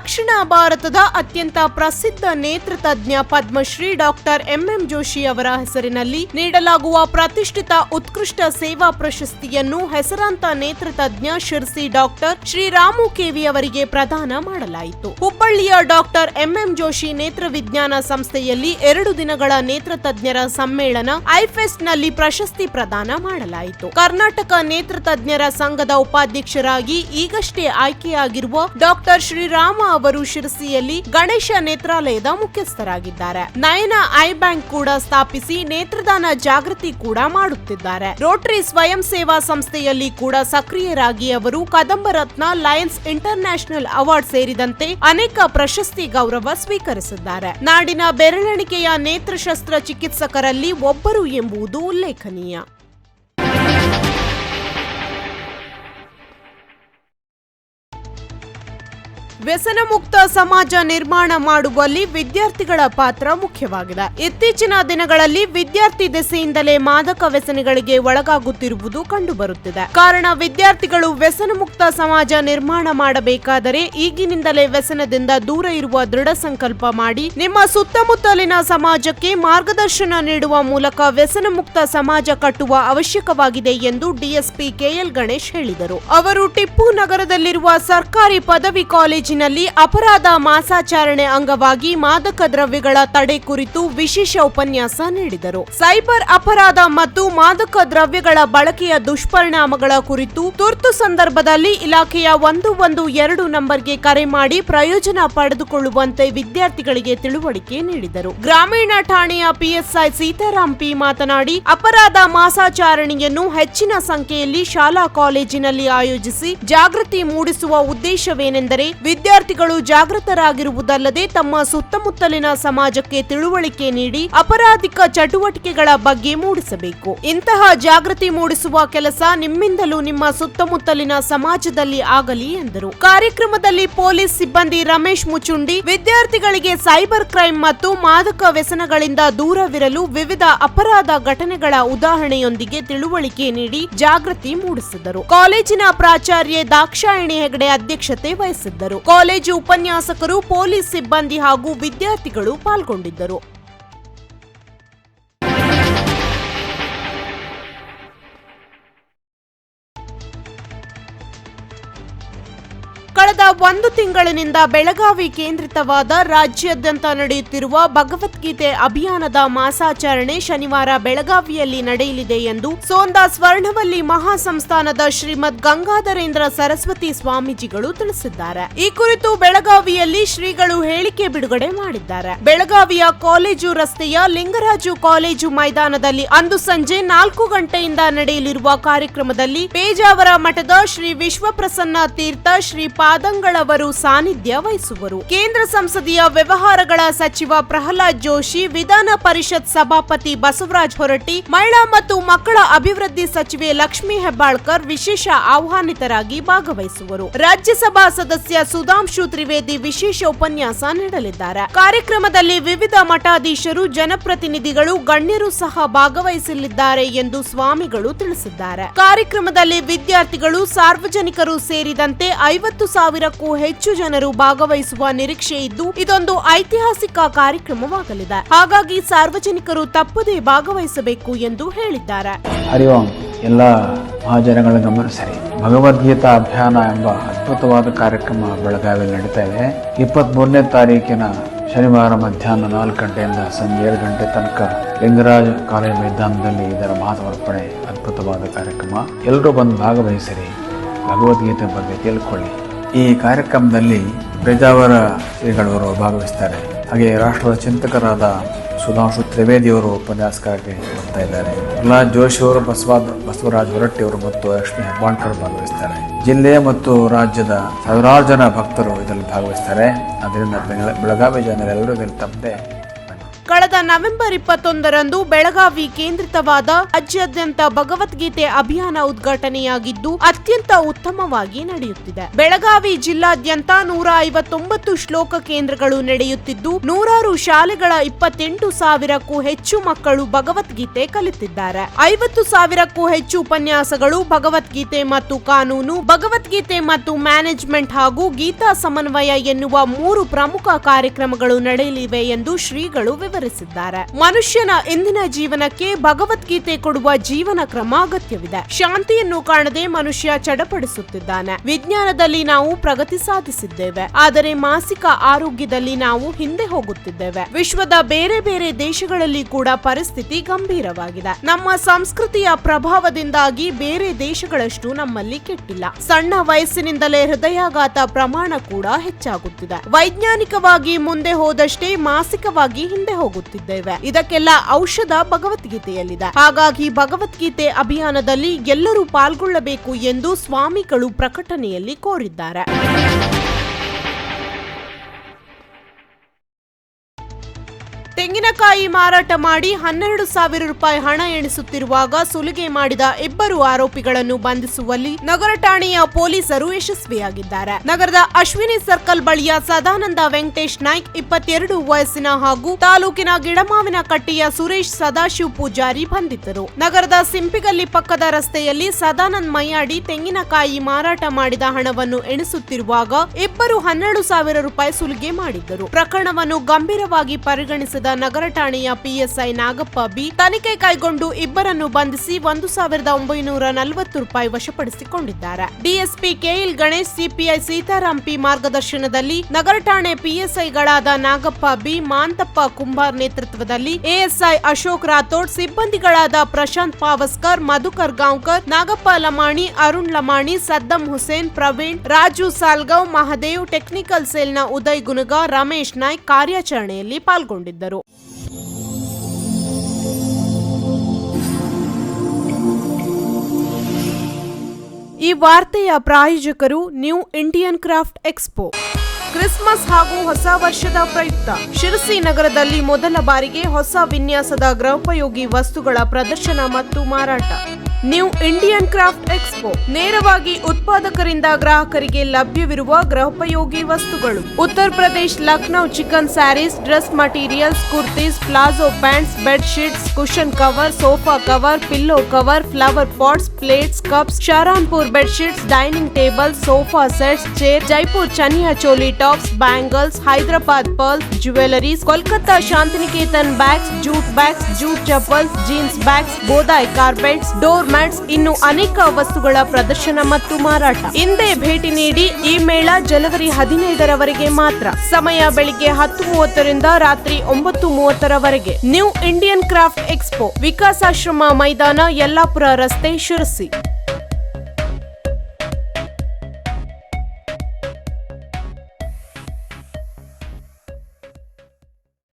ದಕ್ಷಿಣ ಭಾರತದ ಅತ್ಯಂತ ಪ್ರಸಿದ್ಧ ನೇತೃತಜ್ಞ ಪದ್ಮಶ್ರೀ ಡಾಕ್ಟರ್ ಎಂಎಂ ಜೋಶಿ ಅವರ ಹೆಸರಿನಲ್ಲಿ ನೀಡಲಾಗುವ ಪ್ರತಿಷ್ಠಿತ ಉತ್ಕೃಷ್ಟ ಸೇವಾ ಪ್ರಶಸ್ತಿಯನ್ನು ಹೆಸರಾಂತ ನೇತೃತಜ್ಞ ಶಿರ್ಸಿ ಡಾಕ್ಟರ್ ಶ್ರೀರಾಮು ಕೆವಿ ಅವರಿಗೆ ಪ್ರದಾನ ಮಾಡಲಾಯಿತು. ಹುಬ್ಬಳ್ಳಿಯ ಡಾಕ್ಟರ್ ಎಂಎಂ ಜೋಶಿ ನೇತ್ರ ವಿಜ್ಞಾನ ಸಂಸ್ಥೆಯಲ್ಲಿ ಎರಡು ದಿನಗಳ ನೇತೃತಜ್ಞರ ಸಮ್ಮೇಳನ ಐಫೆಸ್ಟ್ನಲ್ಲಿ ಪ್ರಶಸ್ತಿ ಪ್ರದಾನ ಮಾಡಲಾಯಿತು. ಕರ್ನಾಟಕ ನೇತೃತಜ್ಞರ ಸಂಘದ ಉಪಾಧ್ಯಕ್ಷರಾಗಿ ಈಗಷ್ಟೇ ಆಯ್ಕೆಯಾಗಿರುವ ಡಾಕ್ಟರ್ ಶ್ರೀರಾಮ ಅವರು ಶಿರಸಿಯಲ್ಲಿ ಗಣೇಶ ನೇತ್ರಾಲಯದ ಮುಖ್ಯಸ್ಥರಾಗಿದ್ದಾರೆ. ನಯನ ಐ ಬ್ಯಾಂಕ್ ಕೂಡ ಸ್ಥಾಪಿಸಿ ನೇತ್ರದಾನ ಜಾಗೃತಿ ಕೂಡ ಮಾಡುತ್ತಿದ್ದಾರೆ. ರೋಟರಿ ಸ್ವಯಂ ಸೇವಾ ಸಂಸ್ಥೆಯಲ್ಲಿ ಕೂಡ ಸಕ್ರಿಯರಾಗಿ ಅವರು ಕದಂಬರತ್ನ ಲಯನ್ಸ್ ಇಂಟರ್ ಅವಾರ್ಡ್ ಸೇರಿದಂತೆ ಅನೇಕ ಪ್ರಶಸ್ತಿ ಗೌರವ ಸ್ವೀಕರಿಸಿದ್ದಾರೆ. ನಾಡಿನ ಬೆರಳೆಣಿಕೆಯ ನೇತ್ರಶಸ್ತ್ರ ಚಿಕಿತ್ಸಕರಲ್ಲಿ ಒಬ್ಬರು ಎಂಬುದು ಉಲ್ಲೇಖನೀಯ. ವ್ಯಸನ ಮುಕ್ತ ಸಮಾಜ ನಿರ್ಮಾಣ ಮಾಡುವಲ್ಲಿ ವಿದ್ಯಾರ್ಥಿಗಳ ಪಾತ್ರ ಮುಖ್ಯವಾಗಿದೆ. ಇತ್ತೀಚಿನ ದಿನಗಳಲ್ಲಿ ವಿದ್ಯಾರ್ಥಿ ದೆಸೆಯಿಂದಲೇ ಮಾದಕ ವ್ಯಸನಗಳಿಗೆ ಒಳಗಾಗುತ್ತಿರುವುದು ಕಂಡುಬರುತ್ತಿದೆ. ಕಾರಣ, ವಿದ್ಯಾರ್ಥಿಗಳು ವ್ಯಸನ ಮುಕ್ತ ಸಮಾಜ ನಿರ್ಮಾಣ ಮಾಡಬೇಕಾದರೆ ಈಗಿನಿಂದಲೇ ವ್ಯಸನದಿಂದ ದೂರ ಇರುವ ದೃಢ ಸಂಕಲ್ಪ ಮಾಡಿ, ನಿಮ್ಮ ಸುತ್ತಮುತ್ತಲಿನ ಸಮಾಜಕ್ಕೆ ಮಾರ್ಗದರ್ಶನ ನೀಡುವ ಮೂಲಕ ವ್ಯಸನ ಮುಕ್ತ ಸಮಾಜ ಕಟ್ಟುವ ಅವಶ್ಯಕವಾಗಿದೆ ಎಂದು ಡಿಎಸ್ಪಿ ಕೆಎಲ್ ಗಣೇಶ್ ಹೇಳಿದರು. ಅವರು ಟಿಪ್ಪು ನಗರದಲ್ಲಿರುವ ಸರ್ಕಾರಿ ಪದವಿ ಕಾಲೇಜಿನಲ್ಲಿ ಅಪರಾಧ ಮಾಸಾಚರಣೆ ಅಂಗವಾಗಿ ಮಾದಕ ದ್ರವ್ಯಗಳ ತಡೆ ಕುರಿತು ವಿಶೇಷ ಉಪನ್ಯಾಸ ನೀಡಿದರು. ಸೈಬರ್ ಅಪರಾಧ ಮತ್ತು ಮಾದಕ ದ್ರವ್ಯಗಳ ಬಳಕೆಯ ದುಷ್ಪರಿಣಾಮಗಳ ಕುರಿತು ತುರ್ತು ಸಂದರ್ಭದಲ್ಲಿ ಇಲಾಖೆಯ ಒಂದು ಒಂದು ಎರಡು ನಂಬರ್ಗೆ ಕರೆ ಮಾಡಿ ಪ್ರಯೋಜನ ಪಡೆದುಕೊಳ್ಳುವಂತೆ ವಿದ್ಯಾರ್ಥಿಗಳಿಗೆ ತಿಳುವಳಿಕೆ ನೀಡಿದರು. ಗ್ರಾಮೀಣ ಠಾಣೆಯ ಪಿಎಸ್ಐ ಸೀತಾರಾಮ್ ಪಿ ಮಾತನಾಡಿ, ಅಪರಾಧ ಮಾಸಾಚಾರಣೆಯನ್ನು ಹೆಚ್ಚಿನ ಸಂಖ್ಯೆಯಲ್ಲಿ ಶಾಲಾ ಕಾಲೇಜಿನಲ್ಲಿ ಆಯೋಜಿಸಿ ಜಾಗೃತಿ ಮೂಡಿಸುವ ಉದ್ದೇಶವೇನೆಂದರೆ ವಿದ್ಯಾರ್ಥಿಗಳು ಜಾಗೃತರಾಗಿರುವುದಲ್ಲದೆ ತಮ್ಮ ಸುತ್ತಮುತ್ತಲಿನ ಸಮಾಜಕ್ಕೆ ತಿಳುವಳಿಕೆ ನೀಡಿ ಅಪರಾಧಿಕ ಚಟುವಟಿಕೆಗಳ ಬಗ್ಗೆ ಮೂಡಿಸಬೇಕು. ಇಂತಹ ಜಾಗೃತಿ ಮೂಡಿಸುವ ಕೆಲಸ ನಿಮ್ಮಿಂದಲೂ ನಿಮ್ಮ ಸುತ್ತಮುತ್ತಲಿನ ಸಮಾಜದಲ್ಲಿ ಆಗಲಿ ಎಂದರು. ಕಾರ್ಯಕ್ರಮದಲ್ಲಿ ಪೊಲೀಸ್ ಸಿಬ್ಬಂದಿ ರಮೇಶ್ ಮುಚುಂಡಿ, ವಿದ್ಯಾರ್ಥಿಗಳಿಗೆ ಸೈಬರ್ ಕ್ರೈಮ್ ಮತ್ತು ಮಾದಕ ವ್ಯಸನಗಳಿಂದ ದೂರವಿರಲು ವಿವಿಧ ಅಪರಾಧ ಘಟನೆಗಳ ಉದಾಹರಣೆಯೊಂದಿಗೆ ತಿಳುವಳಿಕೆ ನೀಡಿ ಜಾಗೃತಿ ಮೂಡಿಸಿದರು. ಕಾಲೇಜಿನ ಪ್ರಾಚಾರ್ಯ ದಾಕ್ಷಾಯಣಿ ಹೆಗಡೆ ಅಧ್ಯಕ್ಷತೆ ವಹಿಸಿದ್ದರು. ಕಾಲೇಜು ಉಪನ್ಯಾಸಕರು ಪೊಲೀಸ್ ಸಿಬ್ಬಂದಿ ಹಾಗೂ ವಿದ್ಯಾರ್ಥಿಗಳು ಪಾಲ್ಗೊಂಡಿದ್ದರು. ಕಳೆದ ಒಂದು ತಿಂಗಳಿನಿಂದ ಬೆಳಗಾವಿ ಕೇಂದ್ರಿತವಾದ ರಾಜ್ಯಾದ್ಯಂತ ನಡೆಯುತ್ತಿರುವ ಭಗವದ್ಗೀತೆ ಅಭಿಯಾನದ ಮಾಸಾಚರಣೆ ಶನಿವಾರ ಬೆಳಗಾವಿಯಲ್ಲಿ ನಡೆಯಲಿದೆ ಎಂದು ಸೋಂದಾ ಸ್ವರ್ಣವಲ್ಲಿ ಮಹಾಸಂಸ್ಥಾನದ ಶ್ರೀಮದ್ ಗಂಗಾಧರೇಂದ್ರ ಸರಸ್ವತಿ ಸ್ವಾಮೀಜಿಗಳು ತಿಳಿಸಿದ್ದಾರೆ. ಈ ಕುರಿತು ಬೆಳಗಾವಿಯಲ್ಲಿ ಶ್ರೀಗಳು ಹೇಳಿಕೆ ಬಿಡುಗಡೆ ಮಾಡಿದ್ದಾರೆ. ಬೆಳಗಾವಿಯ ಕಾಲೇಜು ರಸ್ತೆಯ ಲಿಂಗರಾಜು ಕಾಲೇಜು ಮೈದಾನದಲ್ಲಿ ಅಂದು ಸಂಜೆ ನಾಲ್ಕು ಗಂಟೆಯಿಂದ ನಡೆಯಲಿರುವ ಕಾರ್ಯಕ್ರಮದಲ್ಲಿ ಪೇಜಾವರ ಮಠದ ಶ್ರೀ ವಿಶ್ವಪ್ರಸನ್ನ ತೀರ್ಥ ಶ್ರೀ ಪಾದಂಗಳವರು ಸಾನ್ನಿಧ್ಯ ವಹಿಸುವರು. ಕೇಂದ್ರ ಸಂಸದೀಯ ವ್ಯವಹಾರಗಳ ಸಚಿವ ಪ್ರಹ್ಲಾದ್ ಜೋಶಿ, ವಿಧಾನ ಪರಿಷತ್ ಸಭಾಪತಿ ಬಸವರಾಜ್ ಹೊರಟ್ಟಿ, ಮಹಿಳಾ ಮತ್ತು ಮಕ್ಕಳ ಅಭಿವೃದ್ಧಿ ಸಚಿವೆ ಲಕ್ಷ್ಮೀ ಹೆಬ್ಬಾಳ್ಕರ್ ವಿಶೇಷ ಆಹ್ವಾನಿತರಾಗಿ ಭಾಗವಹಿಸುವರು. ರಾಜ್ಯಸಭಾ ಸದಸ್ಯ ಸುಧಾಂಶು ತ್ರಿವೇದಿ ವಿಶೇಷ ಉಪನ್ಯಾಸ ನೀಡಲಿದ್ದಾರೆ. ಕಾರ್ಯಕ್ರಮದಲ್ಲಿ ವಿವಿಧ ಮಠಾಧೀಶರು, ಜನಪ್ರತಿನಿಧಿಗಳು, ಗಣ್ಯರು ಸಹ ಭಾಗವಹಿಸಲಿದ್ದಾರೆ ಎಂದು ಸ್ವಾಮಿಗಳು ತಿಳಿಸಿದ್ದಾರೆ. ಕಾರ್ಯಕ್ರಮದಲ್ಲಿ ವಿದ್ಯಾರ್ಥಿಗಳು, ಸಾರ್ವಜನಿಕರು ಸೇರಿದಂತೆ ಐವತ್ತು ಸಾವಿರಕ್ಕೂ ಹೆಚ್ಚು ಜನರು ಭಾಗವಹಿಸುವ ನಿರೀಕ್ಷೆ ಇದ್ದು, ಇದೊಂದು ಐತಿಹಾಸಿಕ ಕಾರ್ಯಕ್ರಮವಾಗಲಿದೆ. ಹಾಗಾಗಿ ಸಾರ್ವಜನಿಕರು ತಪ್ಪದೇ ಭಾಗವಹಿಸಬೇಕು ಎಂದು ಹೇಳಿದ್ದಾರೆ. ಹರಿ ಎಲ್ಲ ಮಹಾಜನಗಳ ಸರಿ. ಭಗವದ್ಗೀತಾ ಅಭಿಯಾನ ಎಂಬ ಅದ್ಭುತವಾದ ಕಾರ್ಯಕ್ರಮ ಬೆಳಗಾವಿಯಲ್ಲಿ ನಡೀತಾ ಇದೆ. ಇಪ್ಪತ್ತ್ ತಾರೀಕಿನ ಶನಿವಾರ ಮಧ್ಯಾಹ್ನ ನಾಲ್ಕು ಗಂಟೆಯಿಂದ ಸಂಜೆ ಏಳು ಗಂಟೆ ತನಕ ಲಿಂಗರಾಜ್ ಕಾಲೇಜ್ ಮೈದಾನದಲ್ಲಿ ಇದರ ಮಹಾಸಮರ್ಪಣೆ ಅದ್ಭುತವಾದ ಕಾರ್ಯಕ್ರಮ. ಎಲ್ಲರೂ ಬಂದು ಭಾಗವಹಿಸಿರಿ. ಭಗವದ್ಗೀತೆ ಬಗ್ಗೆ ತಿಳ್ಕೊಳ್ಳಿ. ಈ ಕಾರ್ಯಕ್ರಮದಲ್ಲಿ ಪೇಜಾವರ ಶ್ರೀಗಳವರು ಭಾಗವಹಿಸ್ತಾರೆ. ಹಾಗೆ ರಾಷ್ಟ್ರದ ಚಿಂತಕರಾದ ಸುಧಾಂಶು ತ್ರಿವೇದಿಯವರು ಉಪನ್ಯಾಸಕರಾಗಿ ಬರ್ತಾ ಇದ್ದಾರೆ. ಪ್ರಹ್ಲಾದ್ ಜೋಶಿ ಅವರು, ಬಸವಾದ, ಬಸವರಾಜ್ ಹೊರಟ್ಟಿ ಅವರು ಮತ್ತು ಲಕ್ಷ್ಮಿ ಹೆಬ್ಬಾಳ್ಕರ್ ಭಾಗವಹಿಸ್ತಾರೆ. ಜಿಲ್ಲೆ ಮತ್ತು ರಾಜ್ಯದ ಸಾವಿರಾರು ಜನ ಭಕ್ತರು ಇದರಲ್ಲಿ ಭಾಗವಹಿಸ್ತಾರೆ. ಅದರಿಂದ ಬೆಳ- ಬೆಳಗಾವಿ ಜನರೆಲ್ಲರೂ ಇದರಲ್ಲಿ ತಪ್ಪದೆ ಕಳೆದ ನವೆಂಬರ್ ಇಪ್ಪತ್ತೊಂದರಂದು ಬೆಳಗಾವಿ ಕೇಂದ್ರಿತವಾದ ರಾಜ್ಯಾದ್ಯಂತ ಭಗವದ್ಗೀತೆ ಅಭಿಯಾನ ಉದ್ಘಾಟನೆಯಾಗಿದ್ದು, ಅತ್ಯಂತ ಉತ್ತಮವಾಗಿ ನಡೆಯುತ್ತಿದೆ. ಬೆಳಗಾವಿ ಜಿಲ್ಲಾದ್ಯಂತ ನೂರ ಐವತ್ತೊಂಬತ್ತು ಶ್ಲೋಕ ಕೇಂದ್ರಗಳು ನಡೆಯುತ್ತಿದ್ದು, ನೂರಾರು ಶಾಲೆಗಳ ಇಪ್ಪತ್ತೆಂಟು ಸಾವಿರಕ್ಕೂ ಹೆಚ್ಚು ಮಕ್ಕಳು ಭಗವದ್ಗೀತೆ ಕಲಿತಿದ್ದಾರೆ. ಐವತ್ತು ಸಾವಿರಕ್ಕೂ ಹೆಚ್ಚು ಉಪನ್ಯಾಸಗಳು ಭಗವದ್ಗೀತೆ ಮತ್ತು ಕಾನೂನು, ಭಗವದ್ಗೀತೆ ಮತ್ತು ಮ್ಯಾನೇಜ್ಮೆಂಟ್ ಹಾಗೂ ಗೀತಾ ಸಮನ್ವಯ ಎನ್ನುವ ಮೂರು ಪ್ರಮುಖ ಕಾರ್ಯಕ್ರಮಗಳು ನಡೆಯಲಿವೆ ಎಂದು ಶ್ರೀಗಳು ವಿವರಿಸಿದ್ದಾರೆ ಮನುಷ್ಯನ ಇಂದಿನ ಜೀವನಕ್ಕೆ ಭಗವದ್ಗೀತೆ ಕೊಡುವ ಜೀವನ ಕ್ರಮ ಅಗತ್ಯವಿದೆ. ಶಾಂತಿಯನ್ನು ಕಾಣದೆ ಮನುಷ್ಯ ಚಡಪಡಿಸುತ್ತಿದ್ದಾನೆ. ವಿಜ್ಞಾನದಲ್ಲಿ ನಾವು ಪ್ರಗತಿ ಸಾಧಿಸಿದ್ದೇವೆ. ಆದರೆ ಮಾಸಿಕ ಆರೋಗ್ಯದಲ್ಲಿ ನಾವು ಹಿಂದೆ ಹೋಗುತ್ತಿದ್ದೇವೆ. ವಿಶ್ವದ ಬೇರೆ ಬೇರೆ ದೇಶಗಳಲ್ಲಿ ಕೂಡ ಪರಿಸ್ಥಿತಿ ಗಂಭೀರವಾಗಿದೆ. ನಮ್ಮ ಸಂಸ್ಕೃತಿಯ ಪ್ರಭಾವದಿಂದಾಗಿ ಬೇರೆ ದೇಶಗಳಷ್ಟು ನಮ್ಮಲ್ಲಿ ಕೆಟ್ಟಿಲ್ಲ. ಸಣ್ಣ ವಯಸ್ಸಿನಿಂದಲೇ ಹೃದಯಾಘಾತ ಪ್ರಮಾಣ ಕೂಡ ಹೆಚ್ಚಾಗುತ್ತಿದೆ. ವೈಜ್ಞಾನಿಕವಾಗಿ ಮುಂದೆ ಹೋದಷ್ಟೇ ಮಾನಸಿಕವಾಗಿ ಹಿಂದೆ ಹೋಗುತ್ತಿದ್ದೇವೆ. ಇದಕ್ಕೆಲ್ಲ ಔಷಧ ಭಗವದ್ಗೀತೆಯಲ್ಲಿದೆ. ಹಾಗಾಗಿ ಭಗವದ್ಗೀತೆ ಅಭಿಯಾನದಲ್ಲಿ ಎಲ್ಲರೂ ಪಾಲ್ಗೊಳ್ಳಬೇಕು ಎಂದು ಸ್ವಾಮಿಗಳು ಪ್ರಕಟಣೆಯಲ್ಲಿ ಕೋರಿದ್ದಾರೆ. ತೆಂಗಿನಕಾಯಿ ಮಾರಾಟ ಮಾಡಿ ಹನ್ನೆರಡು ಸಾವಿರ ರೂಪಾಯಿ ಹಣ ಎಣಿಸುತ್ತಿರುವಾಗ ಸುಲಿಗೆ ಮಾಡಿದ ಇಬ್ಬರು ಆರೋಪಿಗಳನ್ನು ಬಂಧಿಸುವಲ್ಲಿ ನಗರ ಠಾಣೆಯ ಪೊಲೀಸರು ಯಶಸ್ವಿಯಾಗಿದ್ದಾರೆ. ನಗರದ ಅಶ್ವಿನಿ ಸರ್ಕಲ್ ಬಳಿಯ ಸದಾನಂದ ವೆಂಕಟೇಶ್ ನಾಯ್ಕ್ ಇಪ್ಪತ್ತೆರಡು ವಯಸ್ಸಿನ ಹಾಗೂ ತಾಲೂಕಿನ ಗಿಡಮಾವಿನ ಕಟ್ಟಿಯ ಸುರೇಶ್ ಸದಾಶಿವ್ ಪೂಜಾರಿ ಬಂಧಿತರು. ನಗರದ ಸಿಂಪಿಗಲ್ಲಿ ಪಕ್ಕದ ರಸ್ತೆಯಲ್ಲಿ ಸದಾನಂದ್ ಮೈಯಾಡಿ ತೆಂಗಿನಕಾಯಿ ಮಾರಾಟ ಮಾಡಿದ ಹಣವನ್ನು ಎಣಿಸುತ್ತಿರುವಾಗ ಇಬ್ಬರು ಹನ್ನೆರಡು ಸಾವಿರ ರೂಪಾಯಿ ಸುಲಿಗೆ ಮಾಡಿದ್ದರು. ಪ್ರಕರಣವನ್ನು ಗಂಭೀರವಾಗಿ ಪರಿಗಣಿಸಿದ ನಗರ ಠಾಣೆಯ ಪಿಎಸ್ಐ ನಾಗಪ್ಪ ಬಿ, ತನಿಖೆ ಕೈಗೊಂಡು ಇಬ್ಬರನ್ನು ಬಂಧಿಸಿ ಒಂದು ಸಾವಿರದ ಒಂಬೈನೂರ ನಲವತ್ತು ರೂಪಾಯಿ ವಶಪಡಿಸಿಕೊಂಡಿದ್ದಾರೆ. DSP KL Ganesh CPI Sitaram P ಮಾರ್ಗದರ್ಶನದಲ್ಲಿ ನಗರ ಠಾಣೆ ಪಿಎಸ್ಐಗಳಾದ ನಾಗಪ್ಪ ಬಿ, ಮಾಂತಪ್ಪ ಕುಂಬಾರ್ ನೇತೃತ್ವದಲ್ಲಿ ಎಎಸ್ಐ ಅಶೋಕ್ ರಾಥೋಡ್, ಸಿಬ್ಬಂದಿಗಳಾದ ಪ್ರಶಾಂತ್ ಪಾವಸ್ಕರ್, ಮಧುಕರ್ ಗಾಂವ್ಕರ್, ನಾಗಪ್ಪ ಲಮಾಣಿ, ಅರುಣ್ ಲಮಾಣಿ, ಸದ್ದಂ ಹುಸೇನ್, ಪ್ರವೀಣ್, ರಾಜು ಸಾಲ್ಗಾವ್ ಮಹದೇವ್, ಟೆಕ್ನಿಕಲ್ ಸೆಲ್ನ ಉದಯ್ ಗುನುಗ, ರಮೇಶ್ ನಾಯ್ಕ್ ಕಾರ್ಯಾಚರಣೆಯಲ್ಲಿ ಪಾಲ್ಗೊಂಡಿದ್ದರು. ಈ ವಾರ್ತೆಯ ಪ್ರಾಯೋಜಕರು new Indian craft expo. Christmas ಹಾಗೂ ಹೊಸ ವರ್ಷದ ಪ್ರಯುಕ್ತ. ಶಿರಸಿ ನಗರದಲ್ಲಿ ಮೊದಲ ಬಾರಿಗೆ ಹೊಸ ವಿನ್ಯಾಸದ ಗೃಹೋಪಯೋಗಿ ವಸ್ತುಗಳ ಪ್ರದರ್ಶನ ಮತ್ತು ಮಾರಾಟ. ನ್ಯೂ ಇಂಡಿಯನ್ ಕ್ರಾಫ್ಟ್ ಎಕ್ಸ್ಪೋ ನೇರವಾಗಿ ಉತ್ಪಾದಕರಿಂದ ಗ್ರಾಹಕರಿಗೆ ಲಭ್ಯವಿರುವ ಗೃಹೋಪಯೋಗಿ ವಸ್ತುಗಳು. Uttar Pradesh Lucknow chikan sarees, dress materials, kurtis, palazzo pants, bed sheets cushion cover, sofa cover, pillow cover, flower pots, plates, cups Saharanpur bed sheets, dining table, sofa sets, chair, Jaipur chaniya choli tops, bangles, Hyderabad pearls jewelleries Kolkata Shantiniketan bags, jute bags, jute chappals, jeans bags ಗೋದಾಯ್ carpets, door mats ಇನ್ನು ಅನೇಕ ವಸ್ತುಗಳ ಪ್ರದರ್ಶನ ಮತ್ತು ಮಾರಾಟ. ಹಿಂದೆ ಭೇಟಿ ನೀಡಿ, ಈ ಮೇಳ ಜನವರಿ ಹದಿನೈದರವರೆಗೆ ಮಾತ್ರ. ಸಮಯ ಬೆಳಿಗ್ಗೆ ಹತ್ತು ಮೂವತ್ತರಿಂದ ರಾತ್ರಿ ಒಂಬತ್ತು ಮೂವತ್ತರವರೆಗೆ. New Indian craft expo Vikasashrama ಮೈದಾನ, ಯಲ್ಲಾಪುರ ರಸ್ತೆ ಶಿರಸಿ.